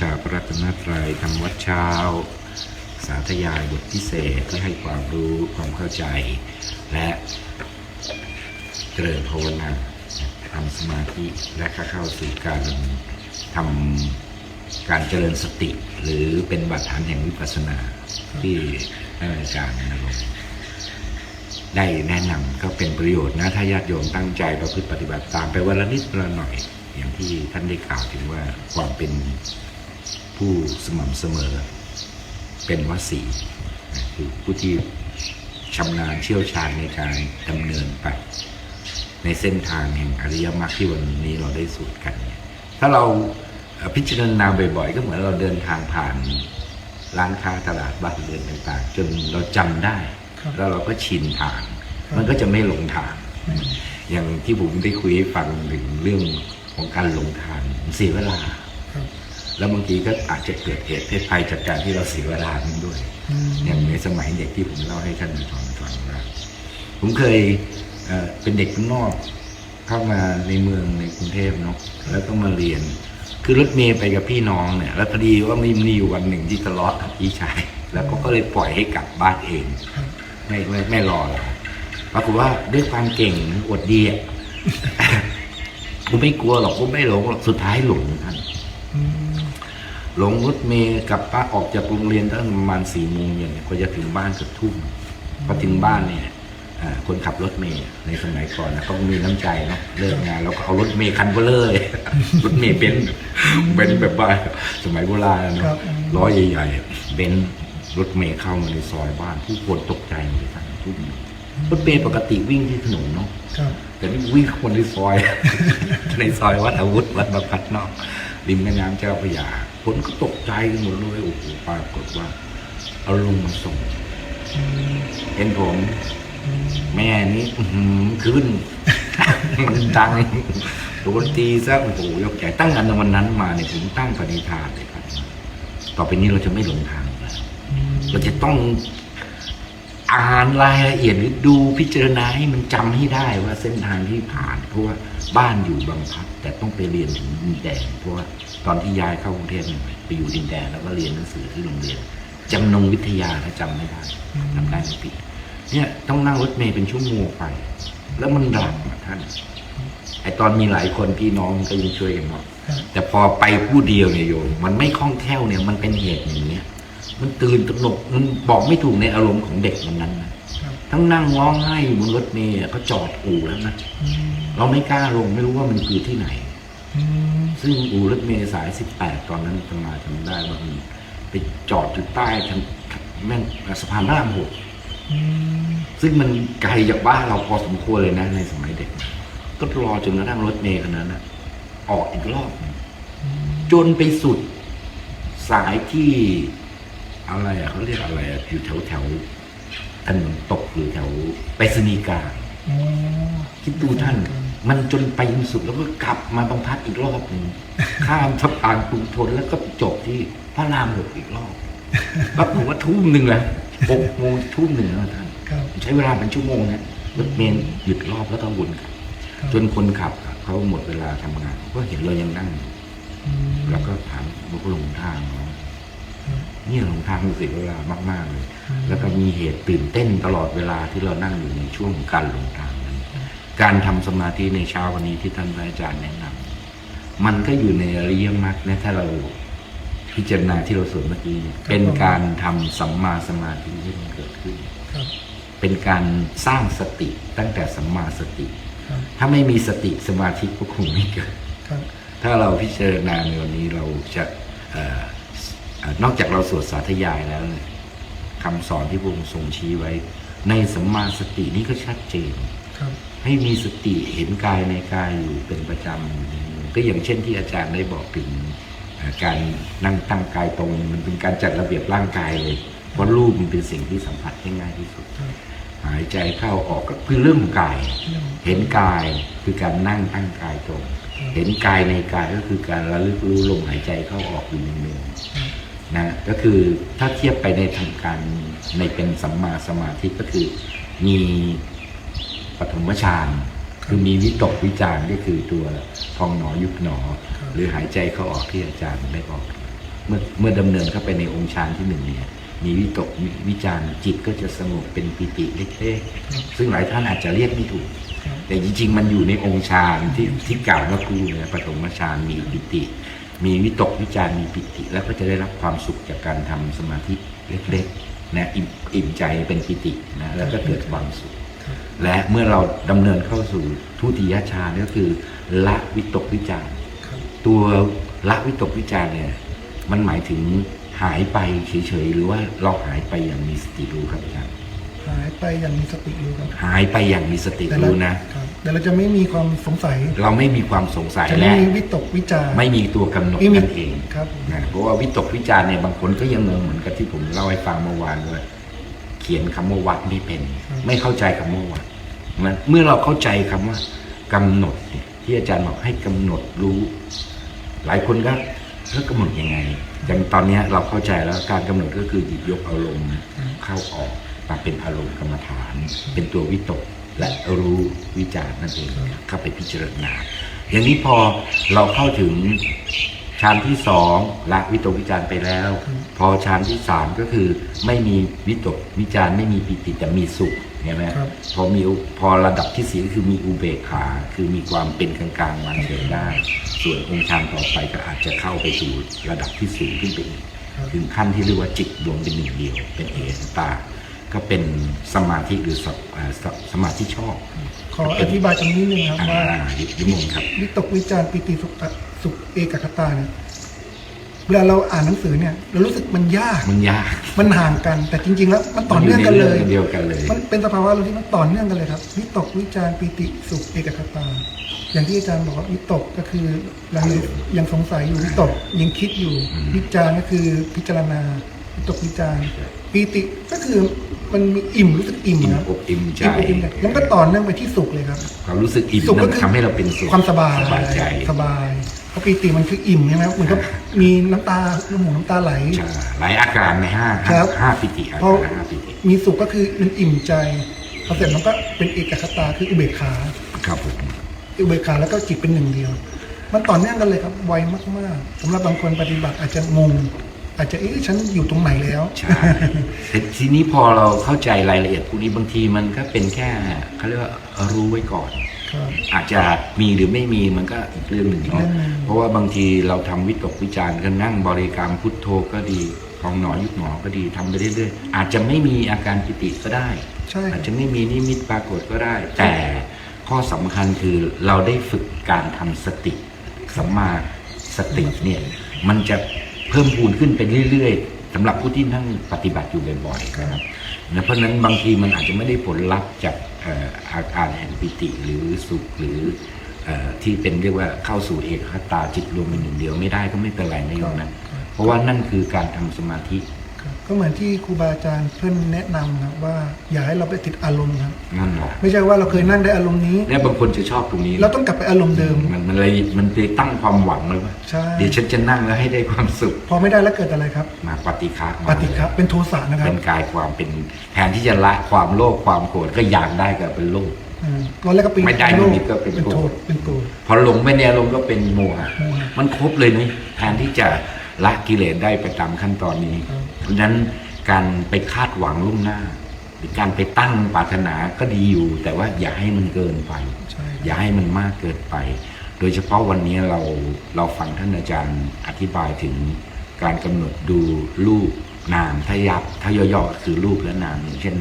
ชาพระรัตนตรัยทำวัดเช้า สาธยายบทพิเศษเพื่อให้ความรู้ความเข้าใจ และเจริญภาวนาทำสมาธิและเข้าสู่การทำการเจริญสติ หรือเป็นบาดฐานแห่งวิปัสสนาที่ท่านอาจารย์นรงได้แนะนำก็เป็นประโยชน์นะ ถ้าญาติโยมตั้งใจประพฤติปฏิบัติตามไปวันละนิดวันละหน่อย อย่างที่ท่านได้กล่าวถึงว่าความเป็น ผู้สม่ำเสมอเป็นวสีนะคือผู้ที่ชำนาญเชี่ยวชาญในการดำเนินไป ในเส้นทางแห่งอริยมรรคที่วันนี้เราได้สูตรกันเนี่ยถ้าเราเอ่อพิจารณาบ่อยๆ ก็เหมือนเราเดินทางผ่านร้านค้าตลาดบ้านเรือนต่างๆ จนเราจำได้ครับแล้วเราก็ชินทางครับมันก็จะไม่หลงทาง อย่างที่ผมได้คุยให้ฟังถึงเรื่องของการหลงทางมันเสียเวลาครับ แล้วบางทีก็อาจจะเกิดเหตุเพศภัยจากการที่เราเสียเวลานั้นด้วยอืมอย่างในสมัยเด็กที่ผมเล่าให้ท่านฟังฟังว่าผมเคยเอ่อเป็นเด็กข้างนอกเข้ามาในเมืองในกรุงเทพเนาะแล้วก็มาเรียน คือรถเมย์ไปกับพี่น้องเนี่ย แล้วพอดีว่ามีมีอยู่วันหนึ่งที่ทะเลาะกับพี่ชาย แล้วก็ก็เลยปล่อยให้กลับบ้านเองครับไม่ไม่ไม่รอแล้วปรากฏว่าด้วยความเก่งอวดดีอะกูไม่กลัวหรอกกูไม่หลงหรอกสุดท้ายหลงท่านอืม หลงรถเมย์กลับป้านออกจากโรงเรียนตั้งประมาณสี่โมงเย็นเนี่ยก็จะถึงบ้านเกือบทุ่มพอถึงบ้านเนี่ยอ่าคนขับรถเมย์ในสมัยก่อนนะเขามีน้ำใจเนาะเลิกงานแล้วก็เอารถเมย์คันเบลเลยรถเมย์เป็นเป็นแบบว่าสมัยโบราณอะเนาะครับล้อใหญ่ๆเป็นรถเมย์เข้ามาในซอยบ้าน ผู้คนตกใจหมดเลยทั้งทุ่มรถเมย์ปกติวิ่งที่ถนนเนาะครับแต่นี่วิ่งเข้ามาในซอย ในซอยวัดอาวุธวัดบรรพัดนอกริมแม่น้ำเจ้าพระยา คนก็ตกใจกันหมดเลยโอ้โหปรากฏว่า เอาลุงมาส่งอืมเห็นผมอืมแม่นี่อื้อหือขึ้นมันดังโดนตีซะโอ้โหยกใหญ่ตั้งแต่วันนั้นมาเนี่ยผมตั้งปณิธานเลยครับต่อไปนี้เราจะไม่หลงทางแล้วอืมเราจะต้องอ่านรายละเอียดหรือดูพิจารณาให้มันจำให้ได้ว่าเส้นทางที่ผ่าน เพราะว่าบ้านอยู่บางพลัดแต่ต้องไปเรียนถึงดินแดงเพราะว่า ตอนที่ย้ายเข้ากรุงเทพเนี่ยไปอยู่ดินแดงแล้วก็เรียนหนังสือที่โรงเรียนจำนงวิทยาถ้าจำไม่ได้จำได้ไม่ผิดเนี่ยต้องนั่งรถเมล์เป็นชั่วโมงไป แล้วมันดังอะท่านไอตอนมีหลายคนพี่น้องก็ยังช่วยกันเนาะครับแต่พอไปผู้เดียวเนี่ยโยมมันไม่คล่องแคล่วเนี่ยมันเป็นเหตุอย่างเนี้ย มันตื่นตระหนกมันบอกไม่ถูกในอารมณ์ของเด็กวันนั้นนะครับทั้งนั่งร้องไห้อยู่บนรถเมล์อะก็จอดอู่แล้วนะอืมเราไม่กล้าลงไม่รู้ว่ามันคือที่ไหนอืม ซึ่งอู่รถเมล์สาย 18 ตอนนั้นตมาจำได้ว่ามันไปจอดอยู่ใต้ทางแม่งสะพานพระรามหกอืมซึ่งมันไกลจากบ้านเราพอสมควรเลยนะ ในสมัยเด็ก ก็รอจนกระทั่งรถเมล์คันนั้นนะออกอีกรอบหนึ่งอืมจนไปสุดสายที่อะไรอะเขาเรียกอะไรอะอยู่แถวแถวถนนตกหรือแถวไปรษณีย์กลางอ๋อคิดดูท่าน มันจนไปจนสุดแล้วก็กลับมาบางพัดอีกรอบหนึ่งข้ามสะพานกรุงทนแล้วก็จบที่พระรามหกอีกรอบปรากฏว่าทุ่มหนึ่งแล้วหกโมงทุ่มหนึ่งแล้วท่านครับใช้เวลาเป็นชั่วโมงนะรถเมล์หยุดรอบแล้วก็วนกลับครับจนคนขับอะเขาหมดเวลาทำงานก็เห็นเรายังนั่งอยู่อืมแล้วก็ถามว่าหลงทางเหรอเนี่ยหลงทางเสียเวลามาก ๆ เลย แล้วก็มีเหตุตื่นเต้นตลอดเวลาที่เรานั่งอยู่ในช่วงของการหลงทางนั้น การทำสมาธิในเช้าวันนี้ที่ท่านพระอาจารย์แนะนำมันก็อยู่ในอริยมรรคนะถ้าเราพิจารณาที่เราสวดเมื่อกี้เนี่ยเป็นการทำสัมมาสมาธิที่มันเกิดขึ้นครับเป็นการสร้างสติตั้งแต่สัมมาสติครับถ้าไม่มีสติสมาธิก็คงไม่เกิดครับถ้าเราพิจารณาในวันนี้เราจะเอ่อเอ่อนอกจากเราสวดสาธยายแล้วเนี่ยคำสอนที่พระองค์ทรงชี้ไว้ ในสัมมาสตินี้ก็ชัดเจนครับ ให้มีสติเห็นกายในกายอยู่เป็นประจำอยู่ในมือก็อย่างเช่นที่อาจารย์ได้บอกถึงเอ่อการนั่งตั้งกายตรงมันเป็นการจัดระเบียบร่างกายเลยเพราะรูปมันเป็นสิ่งที่สัมผัสได้ง่ายที่สุดครับหายใจเข้าออกก็คือเรื่องของกายเรื่องเห็นกายคือการนั่งตั้งกายตรง เห็นกายในกายก็คือการระลึกรู้ลมหายใจเข้าออกอยู่ในมือครับนะก็คือถ้าเทียบไปในทางการในเป็นสัมมาสมาธิก็คือมี ปฐมฌานคือมีวิตกวิจารณ์ก็คือตัวพองหนอยุบหนอ หรือหายใจเข้าออกที่อาจารย์ได้บอก เมื่อเมื่อดำเนินเข้าไปในองค์ฌานที่หนึ่งเนี่ยมีวิตกมีวิจารณ์จิตก็จะสงบเป็นปิติเล็กๆซึ่งหลายท่านอาจจะเรียกไม่ถูกครับแต่จริงๆ มันอยู่ในองค์ฌานที่ที่กล่าวเมื่อครู่เนี่ยปฐมฌานมีปิติ มีวิตกวิจารณ์มีปิติ แล้วก็จะได้รับความสุขจากการทำสมาธิเล็กๆนะอิ่มอิ่มใจเป็นปิตินะแล้วก็เกิดความสุขครับ และเมื่อเราดำเนินเข้าสู่ทุติยฌานก็คือละวิตกวิจารณ์ครับตัวละวิตกวิจารณ์เนี่ยมันหมายถึงหายไปเฉยๆหรือว่าเราหายไปอย่างมีสติรู้ครับอาจารย์หายไปอย่างมีสติรู้ครับ หายไปอย่างมีสติแต่เรารู้นะ ครับแต่เราจะไม่มีความสงสัยเราไม่มีความสงสัยจะไม่และมีวิตกวิจารณ์ไม่มีตัวกำหนดไม่มีนั่นเอง ครับผมนะเพราะว่าวิตกวิจารณ์เนี่ยบางคนก็ยังงงเหมือนกับที่ผมเล่าให้ฟังเมื่อวานว่าเขียนคำว่าวัดไม่เป็น ไม่เข้าใจคำว่าวัดมันเมื่อเราเข้าใจคำว่ากำหนดที่อาจารย์บอกให้กำหนดรู้ หลายคนก็แล้วกำหนดยังไงอย่างตอนนี้เราเข้าใจแล้วการกำหนดก็คือหยิบยกอารมณ์เข้าออกมาเป็นอารมณ์กรรมฐาน เป็นตัววิตกและรู้วิจารณ์นั่นเองเข้าไปพิจารณา อย่างนี้พอเราเข้าถึงฌานที่สองละวิตกวิจารณ์ไปแล้ว พอฌานที่สามก็คือไม่มีวิตกวิจารณ์ไม่มีปิติแต่มีสุข เห็นไหมครับ พอมีอุพอระดับที่สี่ก็คือมีอุเบกขา คือมีความเป็นกลางๆวางเฉยได้ ส่วนองค์ฌานต่อไปก็อาจจะเข้าไปสู่ระดับที่สูงขึ้นไปอีกครับถึงขั้นที่เรียกว่าจิตรวมเป็นหนึ่งเดียว เป็นเอกตา ก็เป็นสมาธิหรือสอ่าสสมาธิชอบ ขออธิบายตรงนี้หนึงครับอ่าว่ายิยิมงครับวิตกวิจารณ์ปิติสุขะสุขเอกคตาเนี่ย เวลาเราอ่านหนังสือเนี่ยเรารู้สึกมันยาก มันยาก มันห่างกัน แต่จริง ๆ แล้วมันต่อเนื่องกันเลยมัอยู่ใรื่องเดียวกันเลย มันเป็นสภาวะที่มันต่อเนื่องกันเลยครับวิตกวิจารณ์ปิติสุขเอกคตา อย่างที่อาจารย์บอกว่าวิตกก็คือยังยังสงสัยอยู่วิตกยังคิดอยู่อืมวิจารณ์ก็คือพิจารณาวิตกวิจารณ์ปิติก็คือมันมีอิ่มรู้สึกอิ่มอิ่มครับอกอิ่มใจอิ่มอกอิ่มใจแล้วมันก็ต่อเนื่องไปที่สุขเลยครับความรู้สึกอิ่มสุขก็นั้นคือทำให้เราเป็นสุขความสบายสบายใจสบาย เพราะปีติมันคืออิ่มใช่ไหมมันก็มีน้ำตาน้ำหูน้ำตาไหล ใช่หลายอาการในห้าครับห้าปิติอาเพราะ การห้าปิติมีสุขก็คือมันอิ่มใจพอเสร็จมันก็เป็นเอกคตาคืออุเบกขาครับผมอุเบกขาแล้วก็จิตเป็นหนึ่งเดียว มันต่อเนื่องกันเลยครับไวมากๆสำหรับบางคนปฏิบัติอาจจะงงอาจจะเอ๊ะฉันอยู่ตรงไหนแล้ว ใช่ แต่ทีนี้พอเราเข้าใจรายละเอียดพวกนี้บางทีมันก็เป็นแค่เขาเรียกว่ารู้ไว้ก่อนครับ อาจจะมีหรือไม่มีมันก็อีกเรื่องหนึ่งอีกเนาะเรื่องหนึ่งเพราะว่าบางทีเราทำวิตกวิจารณ์กันนั่งบริกรรมพุทโธก็ดีพองหนอยุบหนอก็ดีทำไปเรื่อยๆอาจจะไม่มีอาการปิติก็ได้ใช่คอารัจบจะไม่มีนิมิตปรากฏก็ได้ แต่ข้อสำคัญคือเราได้ฝึกการทำสติสัมมาสติเนี่ยมันจะเพิ่มพูนขึ้นไปเรื่อยๆ สำหรับผู้ที่นั่งปฏิบัติอยู่บ่อยๆนะครับนะเพราะนั้นบางทีมันอาจจะไม่ได้ผลลัพธ์จากอาการแห่งปิติหรือสุขหรืออที่เป็นเรียกว่าเข้าสู่เอกคตาจิตรวมเป็นหนึ่งเดียวไม่ได้ก็ไม่เป็นไรนะโยมนะเพราะว่านั่นคือการทำสมาธิ ก็เหมือนที่ครูบาอาจารย์เพื่อนแนะนำครับว่าอย่าให้เราไปติดอารมณ์ครับนั่นแหละไม่ใช่ว่าเราเคยนั่งได้อารมณ์นี้และบางคนจะชอบตรงนี้เราต้องกลับไปอารมณ์เดิม มันมันเลยมันเลยตั้งความหวังเลยว่าใช่ เดี๋ยวฉันจะนั่งแล้วให้ได้ความสุขพอไม่ได้แล้วเกิดอะไรครับ มาปฏิฆะมาปฏิฆะเป็นโทสะนะครับเป็นกายความเป็นแทนที่จะละความโลภความโกรธก็อยากได้ก็เป็นโลภ อืมตอนแรกก็เป็นไม่ได้โลภนิดก็เป็นเป็นโกโทรธษเป็นโกรธ พอหลงไปในอารมณ์ก็เป็นโมหะโมหะ มันครบเลยนี่แทนที่จะละกิเลสได้ไปตามขั้นตอนนี้ ครับ เพราะฉะนั้นการไปคาดหวังล่วงหน้า หรือการไปตั้งปรารถนาก็ดีอยู่ แต่ว่าอย่าให้มันเกินไปใช่อย่าให้มันมากเกินไป โดยเฉพาะวันนี้เราเราฟังท่านอาจารย์อธิบายถึงการกำหนดดูรูปนามถ้ายับถ้าย่อๆคือรูปและนามอย่างเช่น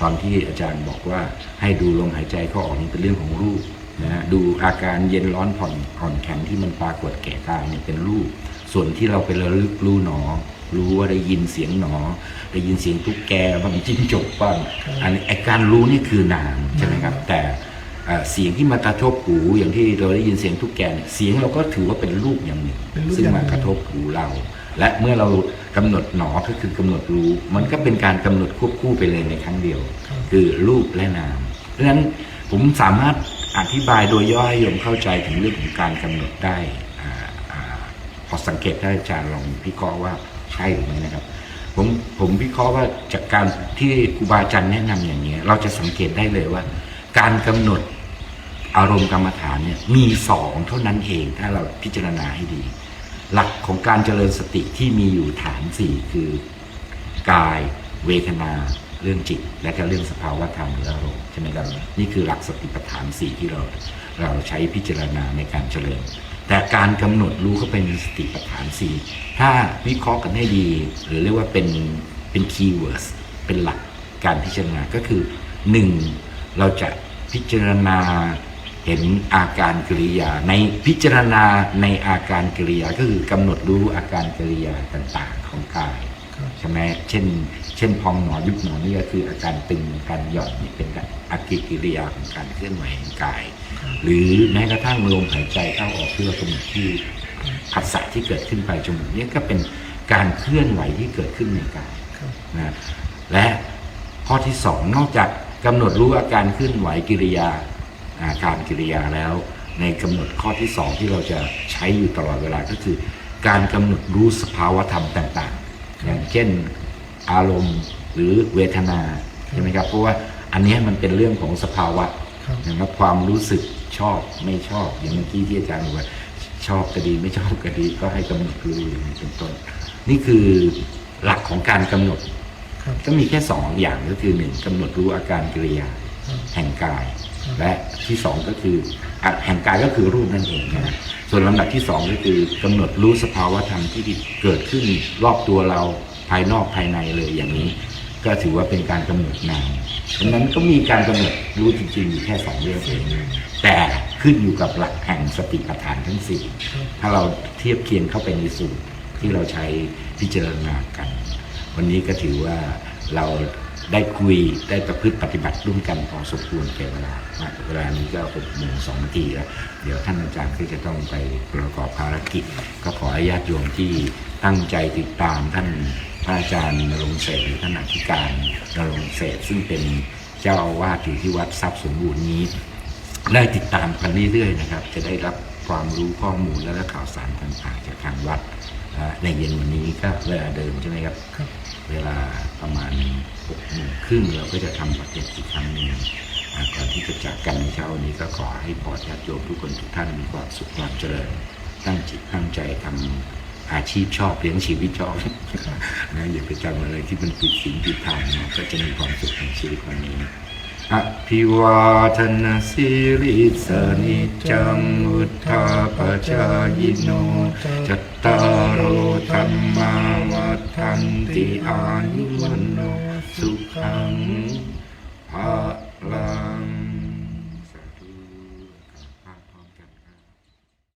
ตอนที่อาจารย์บอกว่าให้ดูลมหายใจเข้าออกนี่เป็นเรื่องของรูปนะฮะดูอาการเย็นร้อนผ่อนผ่อนแข็งที่มันปรากฏแก่กายเนี่ยเป็นรูป ส่วนที่เราไประลึกรู้หนอ รู้ว่าได้ยินเสียงหนอ ได้ยินเสียงตุ๊กแกบ้างจิ้งจกบ้างอันนี้ไอการรู้นี่คือนามใช่ไหมครับ แต่เอ่อเสียงที่มากระทบหูอย่างที่เราได้ยินเสียงทุกแกเนี่ยเสียงเราก็ถือว่าเป็นรูปอย่างหนึ่งเป็นรูปซึ่งอย่างหมานึ่งกระทบหูเรา และเมื่อเรากำหนดหนอก็คือกำหนดรู้ มันก็เป็นการกำหนดควบคู่ไปเลยในครั้งเดียวครับคือรูปและนาม เพราะฉะนั้นผมสามารถอธิบายโดยย่อให้โยมเข้าใจถึงเรื่องของการกำหนดได้อ่าอ่าพอสังเกตได้อาจารย์ลองพิเคราะห์ว่า ใช่หรือไม่นะครับ ผมผมพิเคราะห์ว่าจากการที่ครูบาอาจารย์แนะนำอย่างนี้ เราจะสังเกตได้เลยว่า การกำหนดอารมณ์กรรมฐานเนี่ยมีสองเท่านั้นเองถ้าเราพิจารณาให้ดี หลักของการเจริญสติที่มีอยู่ฐานสี่คือกายเวทนาเรื่องจิต และก็เรื่องสภาวะธรรมหรืออารมณ์ใช่ไหมครับนี่คือหลักสติปัฏฐานสี่ที่เราเราใช้พิจารณาในการเจริญ แต่การกำหนดรู้เข้าไปในสติปัฏฐานสี่ถ้าวิเคราะห์กันให้ดี หรือเรียกว่าเป็นเป็นคีย์เวิร์ดเป็นหลักการพิจารณาก็คือหนึ่งเราจะพิจารณาเห็นอาการกิริยา ในพิจารณาในอาการกิริยาก็คือกำหนดรู้อาการกิริยาต่างๆของกายครับใช่ไหมเช่น เช่นพองหนอยุบหนอนี่ก็คืออาการตึงอาการหย่อนนี่เป็นอากิกิริยาของการเคลื่อนไหวของกาย หรือแม้กระทั่งลมหายใจเข้าออกที่เรากำหนดที่ผัสสะที่เกิดขึ้นภายจมูกเนี่ยก็เป็นการเคลื่อนไหวที่เกิดขึ้นในกายครับนะและข้อที่สองนอกจากกำหนดรู้อาการเคลื่อนไหวกิริยาอาการกิริยาแล้ว ในกำหนดข้อที่สองที่เราจะใช้อยู่ตลอดเวลาก็คือ การกำหนดรู้สภาวธรรมต่าง ๆ อย่างเช่นอารมณ์หรือเวทนาใช่ไหมครับเพราะว่าอันเนี้ยมันเป็นเรื่องของสภาวะครับนะครับความรู้สึก ชอบไม่ชอบอย่างเมื่อกี้ที่อาจารย์บอกว่า ชอบก็ดีไม่ชอบก็ดีก็ให้กำหนดรู้อย่างนี้เป็นต้น นี่คือหลักของการกำหนดครับก็มีแค่สองอย่างก็คือหนึ่งกำหนดรู้อาการกิริยาครับแห่งกาย และที่สองก็คืออะแห่งกายก็คือรูปนั่นเองนะส่วนลำดับที่สองก็คือกำหนดรู้สภาวะธรรมที่เกิดขึ้นรอบตัวเราภายนอกภายในเลยอย่างนี้ ก็ถือว่าเป็นการกำหนดนามดังนั้นก็มีการกำหนดรู้จริงๆอยู่แค่สองเรื่องเอง แต่ขึ้นอยู่กับหลักแห่งสติปัฏฐานทั้งสี่ครับถ้าเราเทียบเคียงเข้าไปในสูตรที่เราใช้พิจารณากัน วันนี้ก็ถือว่าเราได้คุยได้ประพฤติปฏิบัติร่วมกันพอสมควรแก่เวลามากเวลานี้ก็หกโมงสองนาทีแล้ว เดี๋ยวท่านอาจารย์ก็จะต้องไปประกอบภารกิจ ก็ขอให้ญาติโยมที่ตั้งใจติดตามท่านพระอาจารย์นรงค์เศรษฐ์หรือท่านอธิการนรงค์เศรษฐ์ซึ่งเป็นเจ้าอาวาสอยู่ที่วัดทรัพย์สมบูรณ์นี้ ได้ติดตามกันเรื่อยๆนะครับ จะได้รับความรู้ข้อมูลและก็ข่าวสารต่างๆจากทางวัดอ่าในเย็นวันนี้ก็เวลาเดิมใช่ไหมครับครับ เวลาประมาณหกโมงครึ่งเราก็จะทำปฏิบัติอีกครั้งหนึ่งอ่าก่อนที่จะจากกันในเช้าวันนี้ก็ขอให้พอญาติโยมทุกคนทุกท่านมีความสุขความเจริญ ตั้งจิตตั้งใจทำอาชีพชอบเลี้ยงชีวิตชอบนะอย่าไปจำอะไรที่มันผิดศีลผิดธรรมนะก็จะมีความสุขในชีวิตวันนี้ อภิวาทนาสิริสนิจังุทธาปจายโนจัตตารโอธรรมาวัฏันติอายุวันโนสุขังภาลั